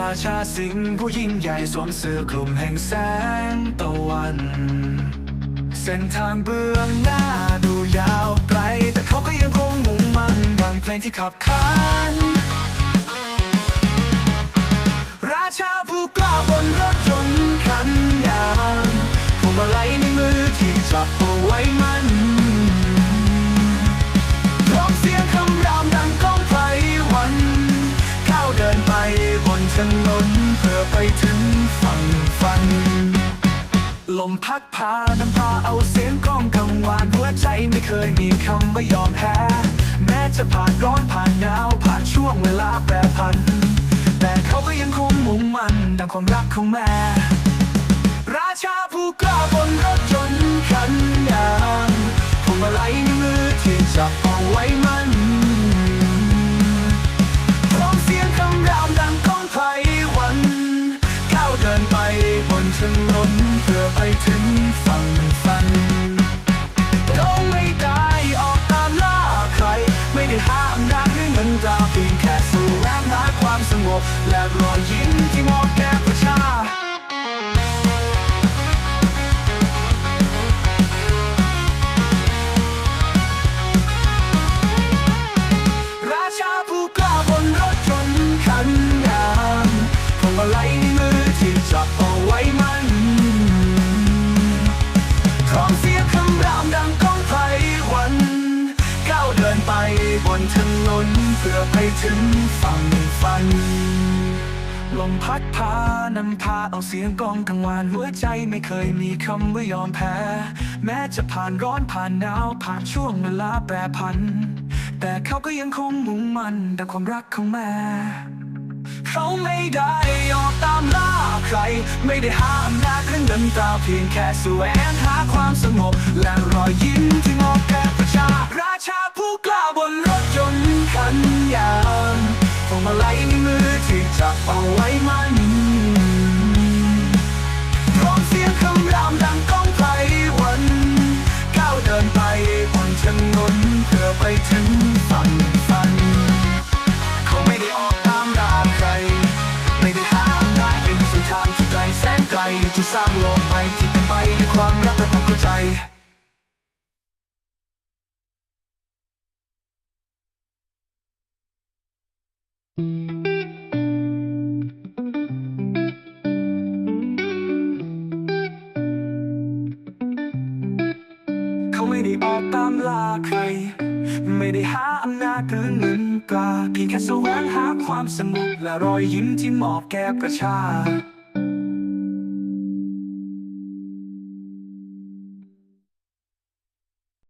ราชาสิงห์ผู้ยิ่งใหญ่สวมเสื้อคลุมแห่งแสงตะวัน เส้นทางเบื้องหน้าดูยาวไกล แต่เขาก็ยังคงมุ่งมั่นดังเพลงที่ขับขาน พัดพานำพาเอาเสียงกล้องกังวานหัวใจไม่เคยมีคำว่ายอมแพ้แม้จะผ่านร้อนผ่านหนาวผ่านช่วงเวลาแปรผัน แต่เขาก็ยังคงมุ่งมั่นดังความรักของแม่ ราชาผู้กล้าบนรถยนต์คันยางพวงมาลัยในมือที่จับเอาไว้มันพร้องเสียงคำรามดังก้องไพวันก้าวเดินไปบนถนน จหรือเงินตาเพียงแค่สู่แรงหาความสงบและรอยยิ้ม นถนนเพื่อไปถึงฝั่งฝัน ลมพัดพานำพาเอาเสียงกองกังวานหัวใจไม่เคยมีคำว่ายอมแพ้ แม้จะผ่านร้อนผ่านหนาวผ่านช่วงเวลาแปรผัน แต่เขาก็ยังคงมุ่งมั่นดังความรักของแม่เขาไม่ได้ออกตามล่าใคร ไม่ได้หาอำนาจหรือเงินตาเพียงแค่แสวงหาความสงบ และรอยยิ้มที่มอบแก่ประชาราชาผู้กล้า ยางพวงมาลัยในมือที่จับเอาไว้มันพร้อมเสียงคำรามดังก้องไพรวันก้าวเดินไปบนถนนเพื่อไปถึงฝั่งฝัน เขาไม่ได้ออกตามล่าใคร ไม่ได้หาอำนาจเป็นสุดทางที่ไกลแสนไกลที่สร้างโลกใหม่ที่เป็นไปด้วยความรักและความเข้าใจ เขาไม่ได้ออกตามล่าใคร ไม่ได้หาอำนาจหรือเงินตราเพียงแค่แสวงหาความสงบและรอยยิ้มที่มอบแก่ประชา